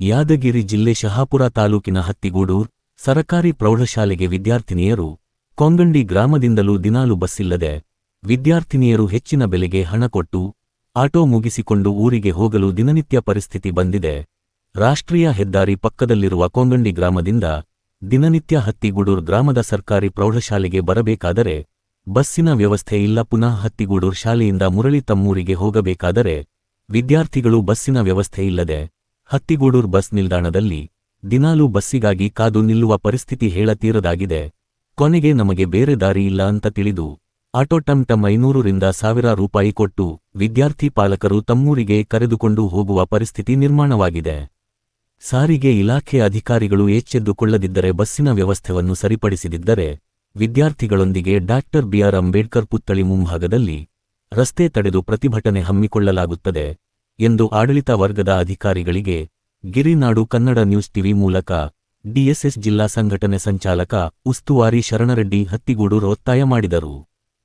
ಯಾದಗಿರಿ ಜಿಲ್ಲೆ ಶಹಾಪುರ ತಾಲೂಕಿನ ಹತ್ತಿಗೂಡು ಸರಕಾರಿ ಪ್ರೌಢಶಾಲೆಗೆ ವಿದ್ಯಾರ್ಥಿನಿಯರು ಕೊಂಗಂಡಿ ಗ್ರಾಮದಿಂದಲೂ ದಿನಾಲು ಬಸ್ಸಿಲ್ಲದೆ ವಿದ್ಯಾರ್ಥಿನಿಯರು ಹೆಚ್ಚಿನ ಬೆಲೆಗೆ ಹಣ ಕೊಟ್ಟು ಆಟೋ ಮುಗಿಸಿಕೊಂಡು ಊರಿಗೆ ಹೋಗಲು ದಿನನಿತ್ಯ ಪರಿಸ್ಥಿತಿ ಬಂದಿದೆ. ರಾಷ್ಟ್ರೀಯ ಹೆದ್ದಾರಿ ಪಕ್ಕದಲ್ಲಿರುವ ಕೊಂಗಂಡಿ ಗ್ರಾಮದಿಂದ ದಿನನಿತ್ಯ ಹತ್ತಿಗೂಡೂರ್ ಗ್ರಾಮದ ಸರ್ಕಾರಿ ಪ್ರೌಢಶಾಲೆಗೆ ಬರಬೇಕಾದರೆ ಬಸ್ಸಿನ ವ್ಯವಸ್ಥೆ ಇಲ್ಲ. ಪುನಃ ಹತ್ತಿಗೂಡೂರ್ ಶಾಲೆಯಿಂದ ಮುರಳಿ ತಮ್ಮೂರಿಗೆ ಹೋಗಬೇಕಾದರೆ ವಿದ್ಯಾರ್ಥಿಗಳು ಬಸ್ಸಿನ ವ್ಯವಸ್ಥೆ ಇಲ್ಲದೆ ಹತ್ತಿಗೂಡೂರ್ ಬಸ್ ನಿಲ್ದಾಣದಲ್ಲಿ ದಿನಾಲೂ ಬಸ್ಸಿಗಾಗಿ ಕಾದು ನಿಲ್ಲುವ ಪರಿಸ್ಥಿತಿ ಹೇಳತೀರದಾಗಿದೆ. ಕೊನೆಗೆ ನಮಗೆ ಬೇರೆ ದಾರಿ ಇಲ್ಲ ಅಂತ ತಿಳಿದು ಆಟೋ ಐನೂರರಿಂದ ಸಾವಿರ ರೂಪಾಯಿ ಕೊಟ್ಟು ವಿದ್ಯಾರ್ಥಿ ಪಾಲಕರು ತಮ್ಮೂರಿಗೆ ಕರೆದುಕೊಂಡು ಹೋಗುವ ಪರಿಸ್ಥಿತಿ ನಿರ್ಮಾಣವಾಗಿದೆ. ಸಾರಿಗೆ ಇಲಾಖೆ ಅಧಿಕಾರಿಗಳು ಎಚ್ಚೆದ್ದುಕೊಳ್ಳದಿದ್ದರೆ ಬಸ್ಸಿನ ವ್ಯವಸ್ಥೆಯನ್ನು ಸರಿಪಡಿಸಿದಿದ್ದರೆ ವಿದ್ಯಾರ್ಥಿಗಳೊಂದಿಗೆ ಡಾಕ್ಟರ್ ಬಿಆರ್ ಅಂಬೇಡ್ಕರ್ ಪುತ್ಥಳಿ ಮುಂಭಾಗದಲ್ಲಿ ರಸ್ತೆ ತಡೆದು ಪ್ರತಿಭಟನೆ ಹಮ್ಮಿಕೊಳ್ಳಲಾಗುತ್ತದೆ. ಎಂದು ಆಡಳಿತ ವರ್ಗದ ಅಧಿಕಾರಿಗಳಿಗೆ ಗಿರಿನಾಡು ಕನ್ನಡ ನ್ಯೂಸ್ ಟಿವಿ ಮೂಲಕ, ಡಿಎಸ್ಎಸ್ ಜಿಲ್ಲಾ ಸಂಘಟನೆ ಸಂಚಾಲಕ ಉಸ್ತುವಾರಿ ಶರಣರೆಡ್ಡಿ ಹತ್ತಿಗೂಡು ಒತ್ತಾಯ ಮಾಡಿದರು.